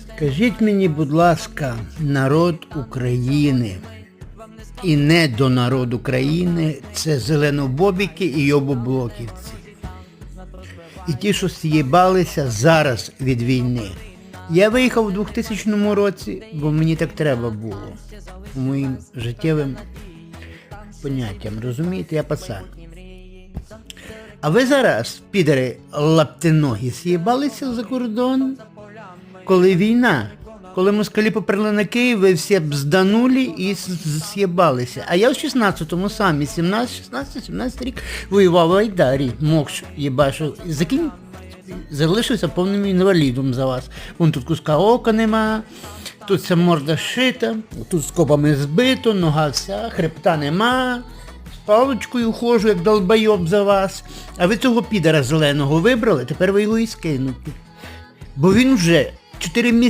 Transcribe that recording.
Скажіть мені, будь ласка, народ України і не до народу країни це зеленобобіки і йобоблоківці. І ті, що з'їбалися зараз від війни. Я виїхав у 2000 році, бо мені так треба було. Моїм життєвим поняттям, розумієте, я пацан. А ви зараз, підери лаптиногі, з'їбалися за кордон? Коли війна, коли москалі поперли на Київ, ви всі б зданули і з'їбалися. А я в 16-му самі, 17, 16, 17 рік воював в Айдарі, мокш, їбашу. Закинь, залишився повним інвалідом за вас. Вон тут куска ока нема, тут ця морда шита, тут скобами збито, нога вся, хребта нема. З паличкою ходжу, як долбайоб за вас. А ви цього підара зеленого вибрали, тепер ви його і скинете. Бо він вже 4 місяці